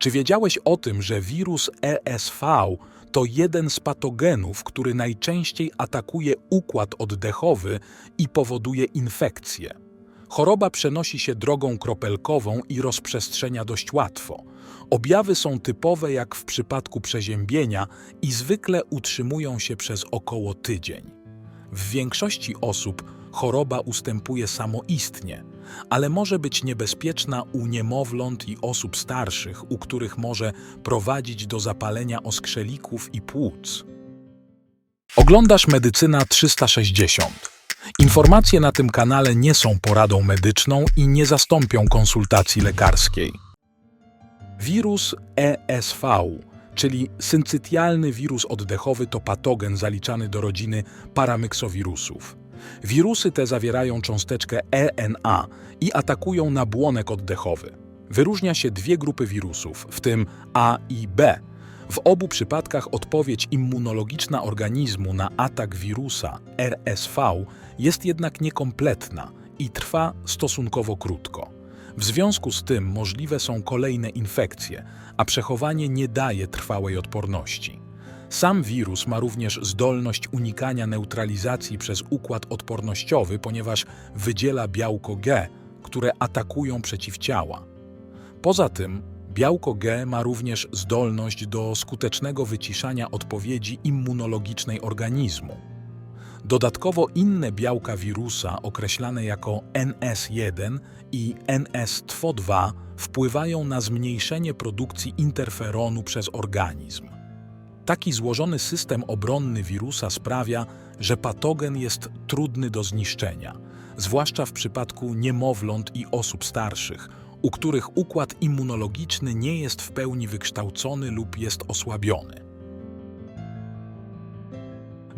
Czy wiedziałeś o tym, że wirus ESV to jeden z patogenów, który najczęściej atakuje układ oddechowy i powoduje infekcje? Choroba przenosi się drogą kropelkową i rozprzestrzenia dość łatwo. Objawy są typowe jak w przypadku przeziębienia i zwykle utrzymują się przez około tydzień. W większości osób choroba ustępuje samoistnie, ale może być niebezpieczna u niemowląt i osób starszych, u których może prowadzić do zapalenia oskrzelików i płuc. Oglądasz Medycyna 360. Informacje na tym kanale nie są poradą medyczną i nie zastąpią konsultacji lekarskiej. Wirus ESV, czyli syncytialny wirus oddechowy, to patogen zaliczany do rodziny paramyksowirusów. Wirusy te zawierają cząsteczkę ENA i atakują nabłonek oddechowy. Wyróżnia się dwie grupy wirusów, w tym A i B. W obu przypadkach odpowiedź immunologiczna organizmu na atak wirusa RSV jest jednak niekompletna i trwa stosunkowo krótko. W związku z tym możliwe są kolejne infekcje, a przechowanie nie daje trwałej odporności. Sam wirus ma również zdolność unikania neutralizacji przez układ odpornościowy, ponieważ wydziela białko G, które atakują przeciwciała. Poza tym, białko G ma również zdolność do skutecznego wyciszania odpowiedzi immunologicznej organizmu. Dodatkowo inne białka wirusa, określane jako NS1 i NS2, wpływają na zmniejszenie produkcji interferonu przez organizm. Taki złożony system obronny wirusa sprawia, że patogen jest trudny do zniszczenia, zwłaszcza w przypadku niemowląt i osób starszych, u których układ immunologiczny nie jest w pełni wykształcony lub jest osłabiony.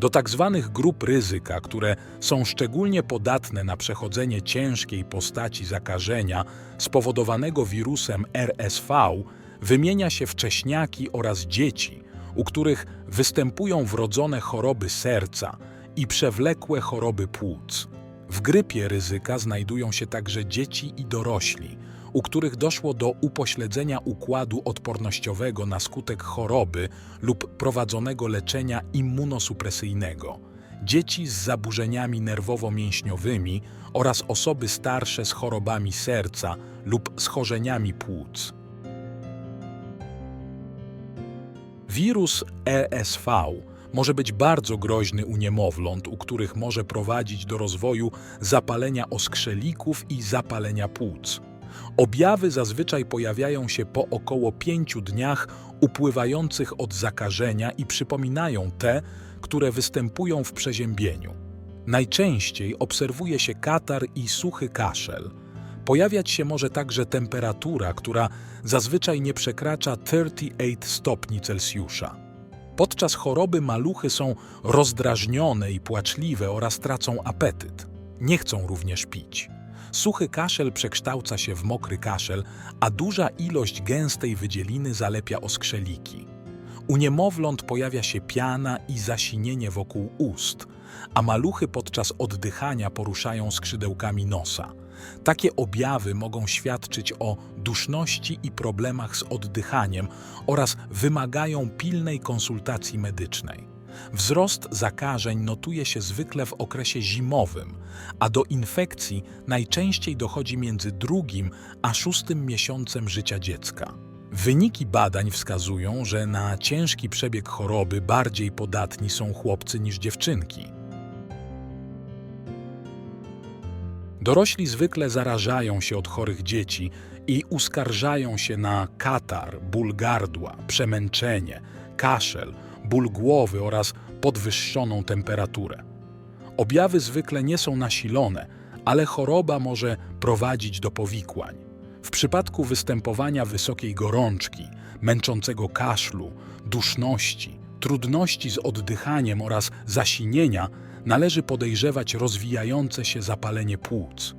Do tak zwanych grup ryzyka, które są szczególnie podatne na przechodzenie ciężkiej postaci zakażenia spowodowanego wirusem RSV, wymienia się wcześniaki oraz dzieci, u których występują wrodzone choroby serca i przewlekłe choroby płuc. W grypie ryzyka znajdują się także dzieci i dorośli, u których doszło do upośledzenia układu odpornościowego na skutek choroby lub prowadzonego leczenia immunosupresyjnego, dzieci z zaburzeniami nerwowo-mięśniowymi oraz osoby starsze z chorobami serca lub schorzeniami płuc. Wirus ESV może być bardzo groźny u niemowląt, u których może prowadzić do rozwoju zapalenia oskrzelików i zapalenia płuc. Objawy zazwyczaj pojawiają się po około pięciu dniach upływających od zakażenia i przypominają te, które występują w przeziębieniu. Najczęściej obserwuje się katar i suchy kaszel. Pojawiać się może także temperatura, która zazwyczaj nie przekracza 38 stopni Celsjusza. Podczas choroby maluchy są rozdrażnione i płaczliwe oraz tracą apetyt. Nie chcą również pić. Suchy kaszel przekształca się w mokry kaszel, a duża ilość gęstej wydzieliny zalepia oskrzeliki. U niemowląt pojawia się piana i zasinienie wokół ust, a maluchy podczas oddychania poruszają skrzydełkami nosa. Takie objawy mogą świadczyć o duszności i problemach z oddychaniem oraz wymagają pilnej konsultacji medycznej. Wzrost zakażeń notuje się zwykle w okresie zimowym, a do infekcji najczęściej dochodzi między drugim a szóstym miesiącem życia dziecka. Wyniki badań wskazują, że na ciężki przebieg choroby bardziej podatni są chłopcy niż dziewczynki. Dorośli zwykle zarażają się od chorych dzieci i uskarżają się na katar, ból gardła, przemęczenie, kaszel, ból głowy oraz podwyższoną temperaturę. Objawy zwykle nie są nasilone, ale choroba może prowadzić do powikłań. W przypadku występowania wysokiej gorączki, męczącego kaszlu, duszności, trudności z oddychaniem oraz zasinienia należy podejrzewać rozwijające się zapalenie płuc.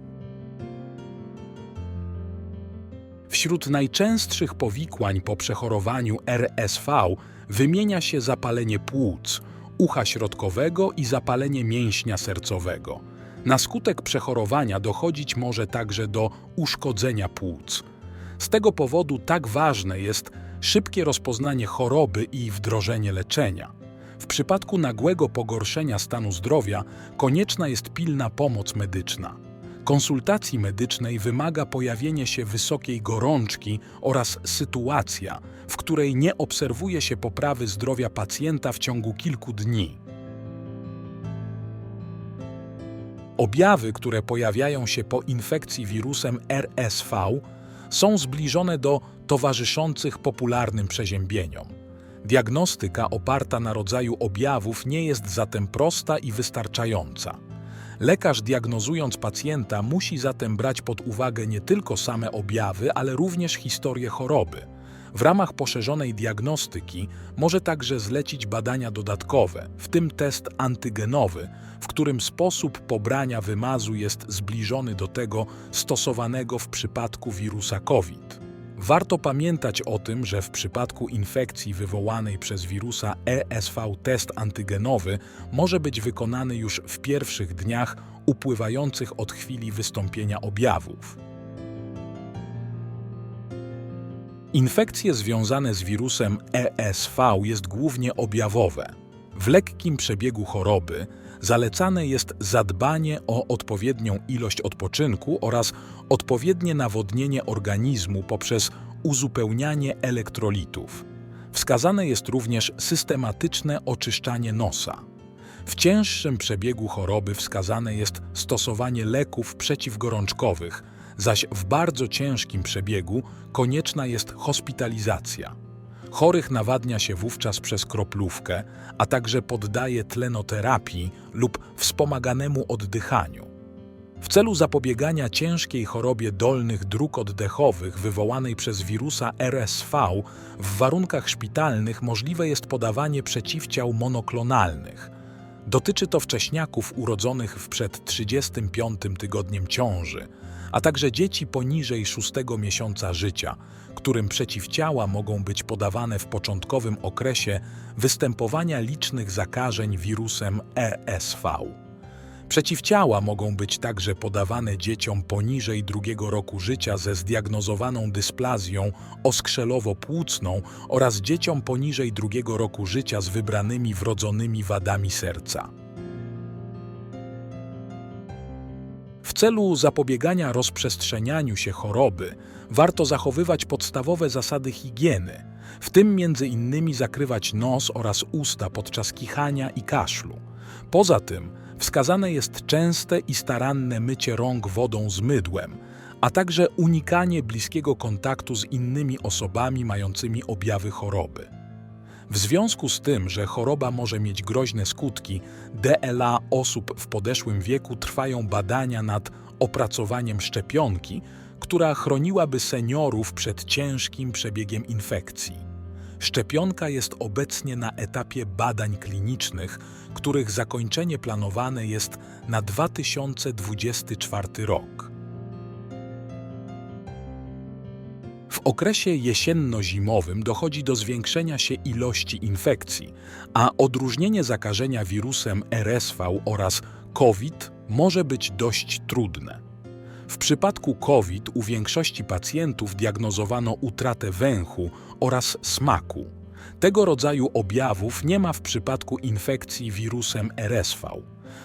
Wśród najczęstszych powikłań po przechorowaniu RSV wymienia się zapalenie płuc, ucha środkowego i zapalenie mięśnia sercowego. Na skutek przechorowania dochodzić może także do uszkodzenia płuc. Z tego powodu tak ważne jest szybkie rozpoznanie choroby i wdrożenie leczenia. W przypadku nagłego pogorszenia stanu zdrowia konieczna jest pilna pomoc medyczna. Konsultacji medycznej wymaga pojawienie się wysokiej gorączki oraz sytuacja, w której nie obserwuje się poprawy zdrowia pacjenta w ciągu kilku dni. Objawy, które pojawiają się po infekcji wirusem RSV, są zbliżone do towarzyszących popularnym przeziębieniom. Diagnostyka oparta na rodzaju objawów nie jest zatem prosta i wystarczająca. Lekarz diagnozując pacjenta musi zatem brać pod uwagę nie tylko same objawy, ale również historię choroby. W ramach poszerzonej diagnostyki może także zlecić badania dodatkowe, w tym test antygenowy, w którym sposób pobrania wymazu jest zbliżony do tego stosowanego w przypadku wirusa COVID. Warto pamiętać o tym, że w przypadku infekcji wywołanej przez wirusa ESV test antygenowy może być wykonany już w pierwszych dniach upływających od chwili wystąpienia objawów. Infekcje związane z wirusem ESV jest głównie objawowe. W lekkim przebiegu choroby zalecane jest zadbanie o odpowiednią ilość odpoczynku oraz odpowiednie nawodnienie organizmu poprzez uzupełnianie elektrolitów. Wskazane jest również systematyczne oczyszczanie nosa. W cięższym przebiegu choroby wskazane jest stosowanie leków przeciwgorączkowych, zaś w bardzo ciężkim przebiegu konieczna jest hospitalizacja. Chorych nawadnia się wówczas przez kroplówkę, a także poddaje tlenoterapii lub wspomaganemu oddychaniu. W celu zapobiegania ciężkiej chorobie dolnych dróg oddechowych wywołanej przez wirusa RSV w warunkach szpitalnych możliwe jest podawanie przeciwciał monoklonalnych. Dotyczy to wcześniaków urodzonych przed 35 tygodniem ciąży, a także dzieci poniżej 6 miesiąca życia, którym przeciwciała mogą być podawane w początkowym okresie występowania licznych zakażeń wirusem ESV. Przeciwciała mogą być także podawane dzieciom poniżej drugiego roku życia ze zdiagnozowaną dysplazją oskrzelowo-płucną oraz dzieciom poniżej drugiego roku życia z wybranymi wrodzonymi wadami serca. W celu zapobiegania rozprzestrzenianiu się choroby warto zachowywać podstawowe zasady higieny, w tym między innymi zakrywać nos oraz usta podczas kichania i kaszlu. Poza tym wskazane jest częste i staranne mycie rąk wodą z mydłem, a także unikanie bliskiego kontaktu z innymi osobami mającymi objawy choroby. W związku z tym, że choroba może mieć groźne skutki, DLA osób w podeszłym wieku trwają badania nad opracowaniem szczepionki, która chroniłaby seniorów przed ciężkim przebiegiem infekcji. Szczepionka jest obecnie na etapie badań klinicznych, których zakończenie planowane jest na 2024 rok. W okresie jesienno-zimowym dochodzi do zwiększenia się ilości infekcji, a odróżnienie zakażenia wirusem RSV oraz COVID może być dość trudne. W przypadku COVID u większości pacjentów diagnozowano utratę węchu oraz smaku. Tego rodzaju objawów nie ma w przypadku infekcji wirusem RSV.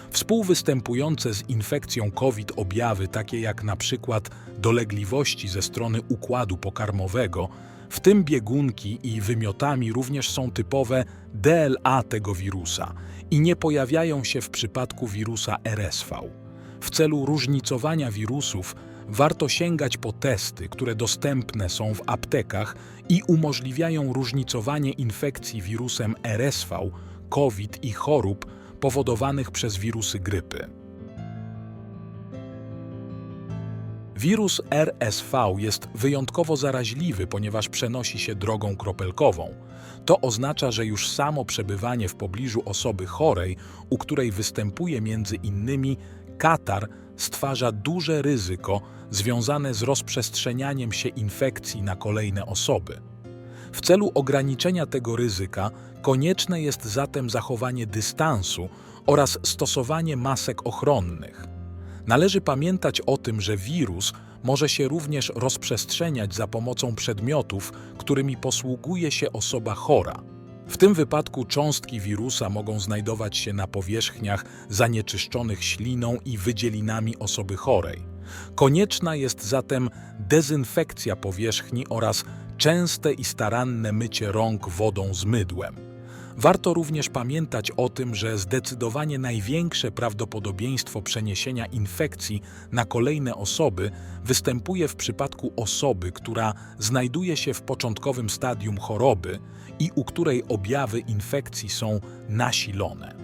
Współwystępujące z infekcją COVID objawy, takie jak przykład dolegliwości ze strony układu pokarmowego, w tym biegunki i wymiotami również są typowe DLA tego wirusa i nie pojawiają się w przypadku wirusa RSV. W celu różnicowania wirusów warto sięgać po testy, które dostępne są w aptekach i umożliwiają różnicowanie infekcji wirusem RSV, COVID i chorób powodowanych przez wirusy grypy. Wirus RSV jest wyjątkowo zaraźliwy, ponieważ przenosi się drogą kropelkową. To oznacza, że już samo przebywanie w pobliżu osoby chorej, u której występuje między innymi katar, stwarza duże ryzyko związane z rozprzestrzenianiem się infekcji na kolejne osoby. W celu ograniczenia tego ryzyka konieczne jest zatem zachowanie dystansu oraz stosowanie masek ochronnych. Należy pamiętać o tym, że wirus może się również rozprzestrzeniać za pomocą przedmiotów, którymi posługuje się osoba chora. W tym wypadku cząstki wirusa mogą znajdować się na powierzchniach zanieczyszczonych śliną i wydzielinami osoby chorej. Konieczna jest zatem dezynfekcja powierzchni oraz częste i staranne mycie rąk wodą z mydłem. Warto również pamiętać o tym, że zdecydowanie największe prawdopodobieństwo przeniesienia infekcji na kolejne osoby występuje w przypadku osoby, która znajduje się w początkowym stadium choroby i u której objawy infekcji są nasilone.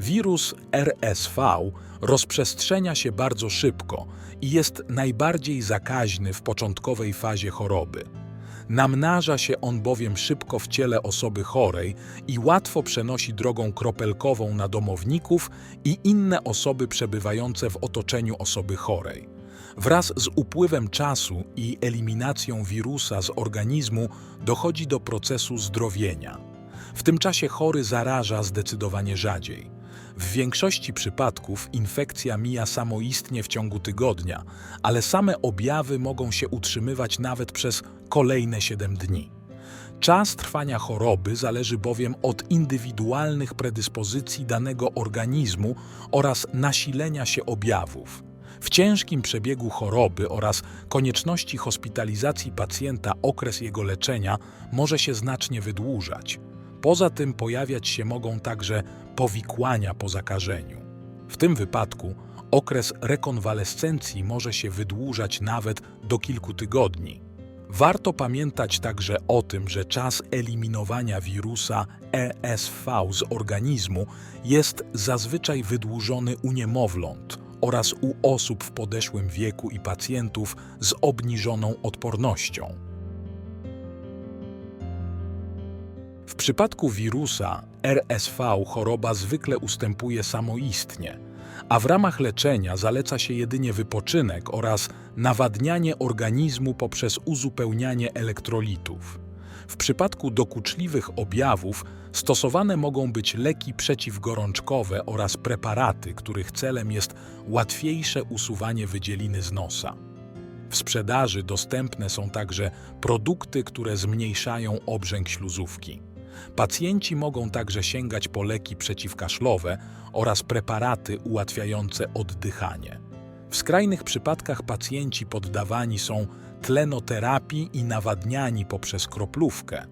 Wirus RSV rozprzestrzenia się bardzo szybko i jest najbardziej zakaźny w początkowej fazie choroby. Namnaża się on bowiem szybko w ciele osoby chorej i łatwo przenosi drogą kropelkową na domowników i inne osoby przebywające w otoczeniu osoby chorej. Wraz z upływem czasu i eliminacją wirusa z organizmu dochodzi do procesu zdrowienia. W tym czasie chory zaraża zdecydowanie rzadziej. W większości przypadków infekcja mija samoistnie w ciągu tygodnia, ale same objawy mogą się utrzymywać nawet przez kolejne 7 dni. Czas trwania choroby zależy bowiem od indywidualnych predyspozycji danego organizmu oraz nasilenia się objawów. W ciężkim przebiegu choroby oraz konieczności hospitalizacji pacjenta okres jego leczenia może się znacznie wydłużać. Poza tym pojawiać się mogą także powikłania po zakażeniu. W tym wypadku okres rekonwalescencji może się wydłużać nawet do kilku tygodni. Warto pamiętać także o tym, że czas eliminowania wirusa ESV z organizmu jest zazwyczaj wydłużony u niemowląt oraz u osób w podeszłym wieku i pacjentów z obniżoną odpornością. W przypadku wirusa RSV choroba zwykle ustępuje samoistnie, a w ramach leczenia zaleca się jedynie wypoczynek oraz nawadnianie organizmu poprzez uzupełnianie elektrolitów. W przypadku dokuczliwych objawów stosowane mogą być leki przeciwgorączkowe oraz preparaty, których celem jest łatwiejsze usuwanie wydzieliny z nosa. W sprzedaży dostępne są także produkty, które zmniejszają obrzęk śluzówki. Pacjenci mogą także sięgać po leki przeciwkaszlowe oraz preparaty ułatwiające oddychanie. W skrajnych przypadkach pacjenci poddawani są tlenoterapii i nawadniani poprzez kroplówkę.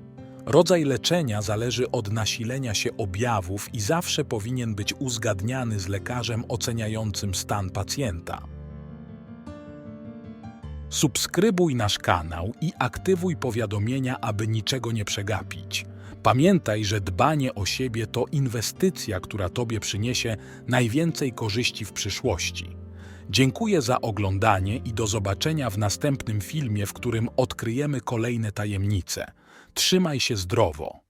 Rodzaj leczenia zależy od nasilenia się objawów i zawsze powinien być uzgadniany z lekarzem oceniającym stan pacjenta. Subskrybuj nasz kanał i aktywuj powiadomienia, aby niczego nie przegapić. Pamiętaj, że dbanie o siebie to inwestycja, która Tobie przyniesie najwięcej korzyści w przyszłości. Dziękuję za oglądanie i do zobaczenia w następnym filmie, w którym odkryjemy kolejne tajemnice. Trzymaj się zdrowo.